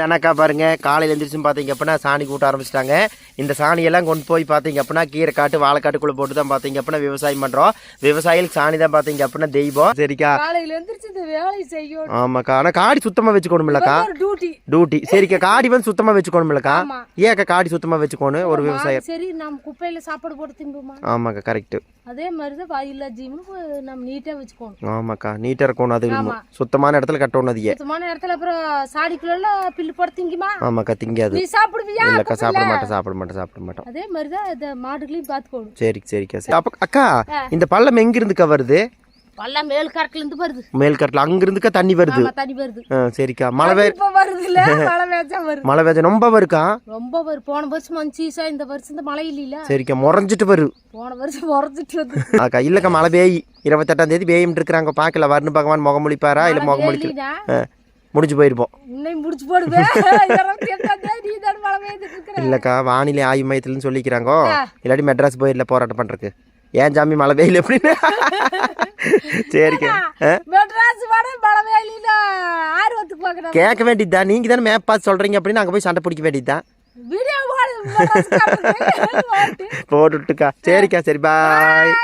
தானக்கா பாருங்க. காலையில் எழுந்திரிச்சும் பார்த்தீங்க அப்படின்னா சாணி கூட்ட ஆரம்பிச்சிட்டாங்க. இந்த சாணியெல்லாம் கொண்டு போய் பார்த்தீங்க அப்படின்னா கீரை காட்டு வாழைக்காட்டுக்குள்ளே போட்டு தான் பார்த்தீங்க அப்படின்னா விவசாயம் பண்ணுறோம் விவசாயிகளுக்கு சாணி தான் பார்த்தீங்க அப்படின்னா தெய்வம். சரிக்கா. ஆமாக்கா. ஆனால் காடி சுத்தமாக வச்சுக்கணும்லக்கா ஒரு டியூட்டி சரிக்கா. காடி வந்து சுத்தமாக வச்சுக்கணும்லக்கா ஆமா. ஏக்கா காடி சுத்தமாக வச்சுக்கணும் ஒரு விவசாயம். சரி நம்ம குப்பையில சாப்பாடு போட்டு திங்குமா ஆமாக்கா கரெக்டு அதே மாதிரி தான் வாயில்லா ஜீவனுக்கு நம்ம நீட்டா வச்சுக்கணும். ஆமாக்கா. நீட்டாக இருக்கணும் அது. சுத்தமான இடத்துல கட்டணும் அது சுத்தமான இடத்துல அப்புறம் சாடிக்குள்ள பில்லு திங்குமா? ஆமாக்கா திங்காது. நீ சாப்பிடுவியா? இல்லைக்கா சாப்பிட மாட்டேன் சாப்பிட மாட்டேன் சாப்பிட மாட்டோம். அதே மாதிரி தான் இந்த மாடுகளையும் பார்த்துக்கணும் சரி சரிக்கா சரி. அப்போ அக்கா இந்த பள்ளம் எங்கிருந்துக்கா வருது? பல்லாம் மேல் இருந்து வருது. மேல் கட்டில் அங்கிருந்துக்கா தண்ணி வருது? தண்ணி வருது. சரிக்கா. மழை வே வருது இல்ல மழை வேச்சா வருது. மழை வேஜம் ரொம்ப வருக்கா? ரொம்ப வரும் போன வருஷம் மஞ்சீசா இந்த வருஷம் இந்த மழை இல்லைல சரிக்கா முறைஞ்சிட்டு வரு. போன வருஷம் உறஞ்சிட்டு வந்து அக்கா இல்லக்கா மழை பெய்யி. இருபத்தெட்டாம் தேதி பெய்யும் இருக்கிறாங்க. பார்க்கல. வருண் பகவான் முகம் முழிப்பாரா? இல்லை முகம் முடிஞ்சு போயிருப்போம். முடிச்சு போடுவேன் இல்லக்கா வானிலை ஆய்வு மையத்துலன்னு சொல்லிக்கிறாங்கோ. இல்லாட்டி மெட்ராஸ் போயிடல போராட்டம் பண்றதுக்கு. ஏன் சாமி மழை பெய்யல அப்படின்னு? சரிக்கா? மெட்ராஸ் மழை ஆர்வத்துக்கு கேட்க வேண்டியதுதான் நீங்க தானே மேப் பார்த்து சொல்றீங்க அப்படின்னு அங்கே போய் சண்டை பிடிக்க வேண்டியதுதான் போட்டுட்டுக்கா. சரிக்கா சரி பாய்